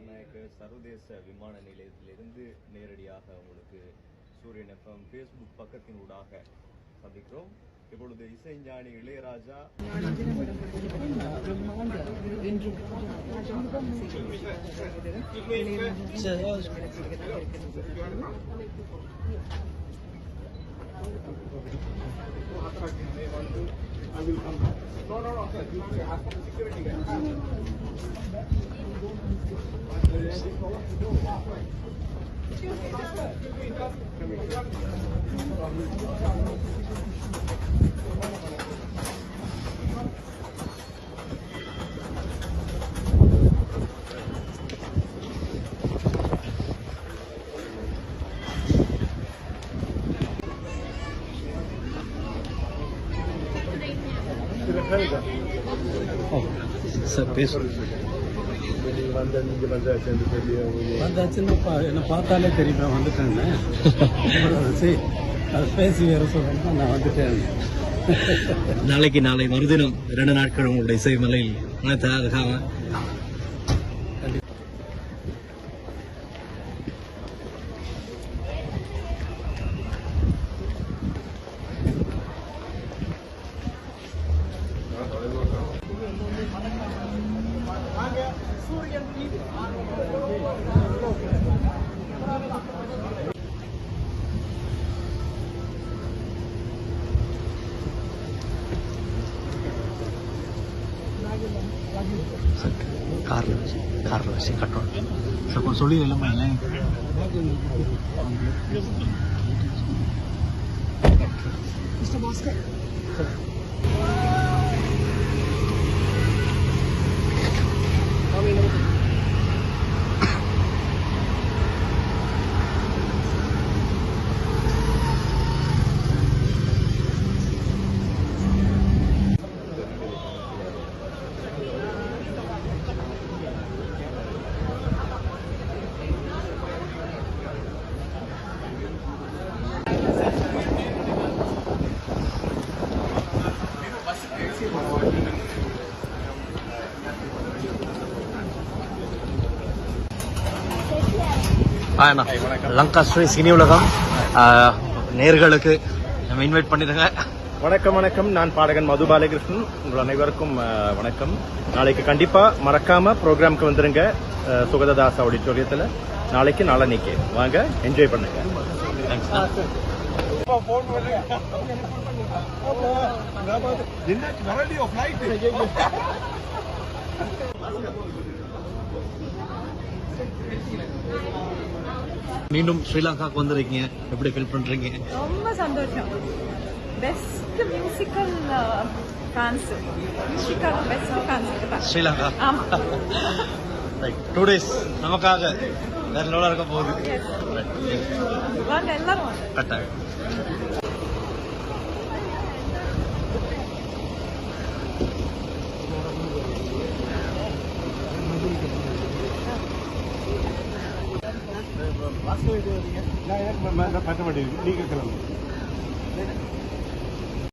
பண்டார் நாயக்க சர்வதேச விமான நிலையத்திலிருந்து நேரடியாக உங்களுக்கு சூரியன் எஃப்எம் ஃபேஸ்புக் பக்கத்தின் ஊடாக சந்திக்கிறோம். இப்பொழுது இசைஞானி Ilaiyaraaja. Oh, ça pèse. Sir பேசுறேன் வந்தாச்சுன்னு பா- என்ன பார்த்தாலே தெரியும் வந்துட்டேன்னு. சரி அது பேசி வேற சொல்லணும் நான் வந்துட்டேன். நாளைக்கு நாளை மறுதினம் இரண்டு நாட்கள் உங்களுடைய இசை மலையில் தயாராகாம Carlos, Carlos. Se consolida la. Mr. Bosque. அண்ணா லங்கா ஸ்ரீ சினி உலகம். நேர்களுக்கு நம்ம இன்வைட் பண்ணிடுங்க. வணக்கம் வணக்கம். நான் பாடகன் மது பாலகிருஷ்ணன். உங்கள் அனைவருக்கும் வணக்கம். நாளைக்கு கண்டிப்பா மறக்காம ப்ரோக்ராம்க்கு வந்துருங்க. சுகததாஸ் ஆடிட்டோரியத்தில். நாளைக்கு நாளன்னைக்கு. வாங்க என்ஜாய் பண்ணுங்க. மீண்டும் ஸ்ரீலங்காவுக்கு வந்திருக்கீங்க. எப்படி ஃபீல் பண்றீங்க? ரொம்ப சந்தோஷம். Best musical best fans Sri Lanka? ஆமா. டூ டேஸ் நமக்காக. வேற லெவலாக இருக்க போகுது. வாங்க எல்லாரும் ஹாஸ்டல் எடுத்து வரீங்க நான் பத்த மாட்டேங்குது நீங்கள் கிளம்புங்க